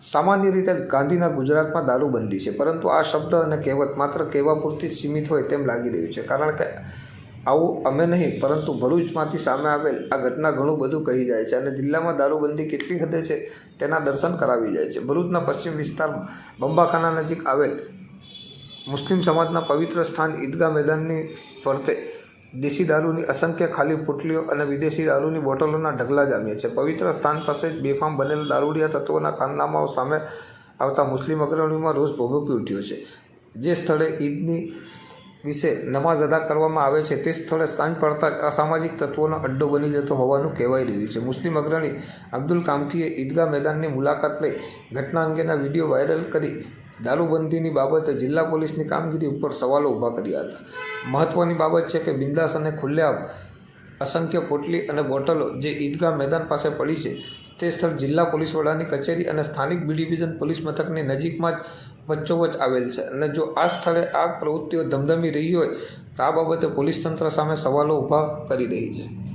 સામાન્ય રીતે ગાંધીના ગુજરાતમાં દારૂબંધી છે, પરંતુ આ શબ્દ અને કહેવત માત્ર કહેવા પૂરતી જ સીમિત હોય તેમ લાગી રહ્યું છે. કારણ કે આવું અમે નહીં, પરંતુ ભરૂચમાંથી સામે આવેલ આ ઘટના ઘણું બધું કહી જાય છે અને જિલ્લામાં દારૂબંધી કેટલી હદે છે તેના દર્શન કરાવી જાય છે. ભરૂચના પશ્ચિમ વિસ્તારમાં બંબાખાના નજીક આવેલ મુસ્લિમ સમાજના પવિત્ર સ્થાન ઈદગાહ મેદાનની ફરતે દેશી દારૂની અસંખ્ય ખાલી પુટલીઓ અને વિદેશી દારૂની બોટલોના ઢગલા જામ્યા છે. પવિત્ર સ્થાન પાસે જ બેફામ બનેલ દારૂડિયા તત્વોના કારનામાઓ સામે આવતા મુસ્લિમ અગ્રણીઓમાં રોષ ભભૂકી ઉઠ્યો છે. જે સ્થળે ઈદની વિશે નમાઝ અદા કરવામાં આવે છે, તે સ્થળે સાંજ પડતા અસામાજિક તત્વોનો અડ્ડો બની જતો હોવાનું કહેવાઈ રહ્યું છે. મુસ્લિમ અગ્રણી અબ્દુલ કામઠીએ ઈદગાહ મેદાનની મુલાકાત લઈ ઘટના અંગેના વીડિયો વાયરલ કરી દારૂબંધીની બાબતે જિલ્લા પોલીસની કામગીરી ઉપર સવાલો ઊભા કર્યા હતા. મહત્વની બાબત છે કે બિંદાસ અને ખુલ્લેઆમ અસંખ્ય પોટલી અને બોટલો જે ઈદગાહ મેદાન પાસે પડી છે, તે સ્થળ જિલ્લા પોલીસ વડાની કચેરી અને સ્થાનિક બી ડિવિઝન પોલીસ મથકની નજીકમાં જ વચ્ચોવચ્ચ આવેલ છે. અને જો આ સ્થળે આ પ્રવૃત્તિઓ ધમધમી રહી હોય, તો આ બાબતે પોલીસ તંત્ર સામે સવાલો ઊભા કરી રહી છે.